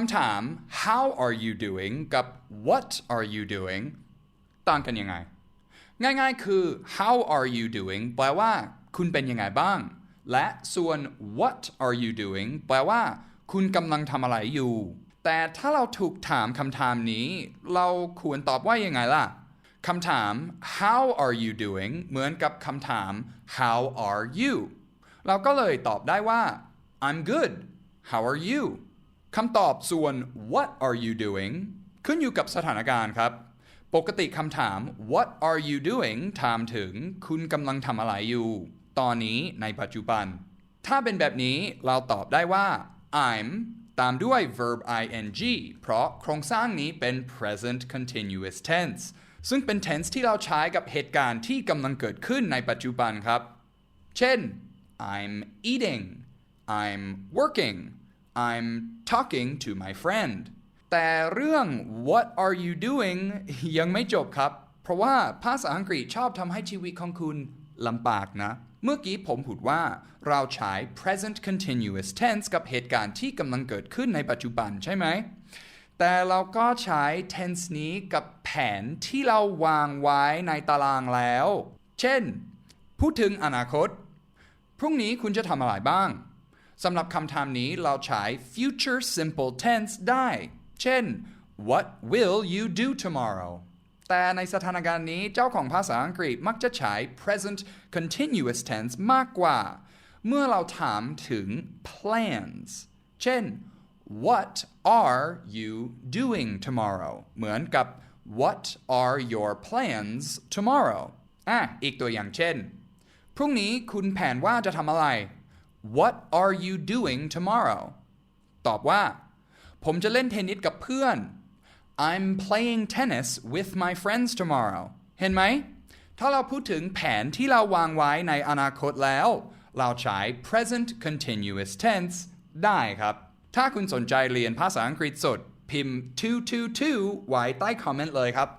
คำถาม how are you doing กับ what are you doing ต่างกันยังไง ง่ายๆคือ how are you doing แปลว่า คุณเป็นยังไงบ้าง และส่วน what are you doing แปลว่า คุณกำลังทำอะไรอยู่ แต่ถ้าเราถูกถามคำถามนี้ เราควรตอบว่ายังไงล่ะคำถาม how are you doing เหมือนกับคำถาม how are you เราก็เลยตอบได้ว่า I'm good how are you คำตอบส่วน what are you doing ขึ้นอยู่กับสถานการณ์ครับ ปกติคำถาม what are you doing ถามถึงคุณกำลังทำอะไรอยู่ ตอนนี้ในปัจจุบัน ถ้าเป็นแบบนี้เราตอบได้ว่า I'm ตามด้วย verb ing เพราะโครงสร้างนี้เป็น present continuous tense ซึ่งเป็น tense ที่เราใช้กับเหตุการณ์ที่กำลังเกิดขึ้นในปัจจุบันครับ เช่น I'm eating I'm working I'm talking to my friend แต่เรื่อง what are you doing ยังไม่จบครับ เพราะว่าภาษาอังกฤษชอบทำให้ชีวิตของคุณลำบากนะ เมื่อกี้ผมพูดว่าเราใช้ present continuous tense กับเหตุการณ์ที่กำลังเกิดขึ้นในปัจจุบันใช่ไหม แต่เราก็ใช้ tense นี้กับแผนที่เราวางไว้ในตารางแล้ว เช่น พูดถึงอนาคต พรุ่งนี้คุณจะทำอะไรบ้าง สำหรับคำถามนี้เราใช้ future simple tense ได้ เช่น what will you do tomorrow แต่ในสถานการณ์นี้เจ้าของภาษาอังกฤษมักจะใช้ present continuous tense มากกว่า เมื่อเราถามถึง plans เช่น what are you doing tomorrow เหมือนกับ what are your plans tomorrow อะอีกตัวอย่างเช่น พรุ่งนี้คุณแผนว่าจะทำอะไร What are you doing tomorrow ตอบว่า ผมจะเล่นเทนนิสกับเพื่อน I'm playing tennis with my friends tomorrow เห็นไหม ถ้าเราพูดถึงแผนที่เราวางไว้ในอนาคตแล้ว เราใช้ present continuous tense ได้ครับ ถ้าคุณสนใจเรียนภาษาอังกฤษสด พิมพ์ 222 ไว้ใต้คอมเมนต์เลยครับ